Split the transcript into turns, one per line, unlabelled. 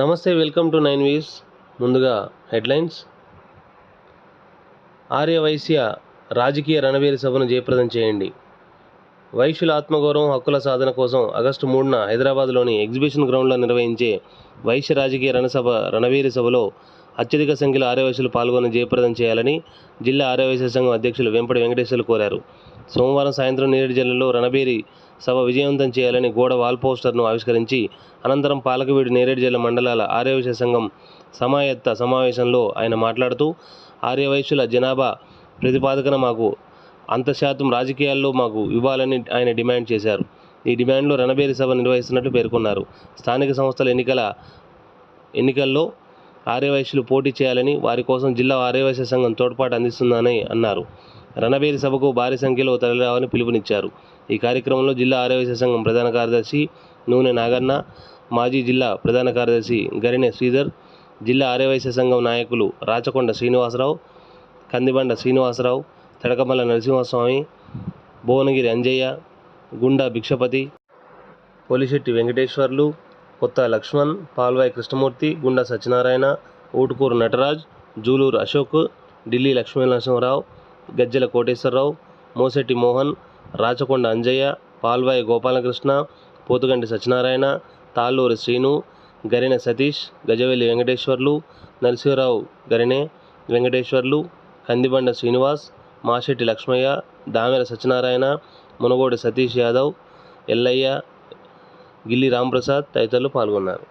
నమస్తే welcome to nine వీస్ ముందుగా headlines. Aryavysya రాజకీయ రణవీర సభను జయప్రదం చేయండి. వైశ్యుల ఆత్మగౌరవం హక్కుల సాధన కోసం ఆగస్టు మూడున హైదరాబాద్లోని ఎగ్జిబిషన్ గ్రౌండ్లో నిర్వహించే వైశ్య రాజకీయ రణసభ రణవీర సభలో అత్యధిక సంఖ్యలో ఆర్యవైశ్యులు పాల్గొని జయప్రదం చేయాలని జిల్లా ఆర్యవైశ్య సంఘం అధ్యక్షులు వెంపటి వెంకటేశ్వర్లు కోరారు. సోమవారం సాయంత్రం నేరేడు జిల్లాలో రణబేరి సభ విజయవంతం చేయాలని గోడ వాల్ పోస్టర్ను ఆవిష్కరించి అనంతరం పాలకవీడు నేరేడు జిల్లా మండలాల ఆర్యవైశ్య సంఘం సమాయత్త సమావేశంలో ఆయన మాట్లాడుతూ ఆర్యవైశ్యుల జనాభా ప్రతిపాదకన మాకు అంత శాతం రాజకీయాల్లో మాకు ఇవ్వాలని ఆయన డిమాండ్ చేశారు. ఈ డిమాండ్లో రణబేరి సభ నిర్వహిస్తున్నట్లు పేర్కొన్నారు. స్థానిక సంస్థల ఎన్నికల ఎన్నికల్లో ఆర్యవైశ్యులు పోటీ చేయాలని వారి కోసం జిల్లా ఆర్యవైశ్య సంఘం తోడ్పాటు అందిస్తుందని అన్నారు. రణబేరి సభకు భారీ సంఖ్యలో తరలిరావని పిలుపునిచ్చారు. ఈ కార్యక్రమంలో జిల్లా ఆర్యవైశ్య సంఘం ప్రధాన కార్యదర్శి నూనె నాగన్న మాజీ జిల్లా ప్రధాన కార్యదర్శి గరిణె శ్రీధర్ జిల్లా ఆర్యవైశ్య సంఘం నాయకులు రాచకొండ శ్రీనివాసరావు కందిబండ శ్రీనివాసరావు తడకమల్ల నరసింహస్వామి భువనగిరి అంజయ్య గుండా భిక్షపతి పోలిశెట్టి వెంకటేశ్వర్లు కొత్త లక్ష్మణ్ పాల్వాయి కృష్ణమూర్తి గుండా సత్యనారాయణ ఊటుకూరు నటరాజ్ జూలూరు అశోక్ ఢిల్లీ లక్ష్మీ నరసింహరావు గజ్జెల కోటేశ్వరరావు మోసెట్టి మోహన్ రాచకొండ అంజయ్య పాల్వాయి గోపాలకృష్ణ పోతుగంటి సత్యనారాయణ తాళ్ళూరి శ్రీను గరినె సతీష్ గజవెల్లి వెంకటేశ్వర్లు నరసింహరావు గరినే వెంకటేశ్వర్లు కందిబండ శ్రీనివాస్ మాశెట్టి లక్ష్మయ్య దామెర సత్యనారాయణ మునగోడి సతీష్ యాదవ్ ఎల్లయ్య గిల్లి రాంప్రసాద్ తదితరులు పాల్గొన్నారు.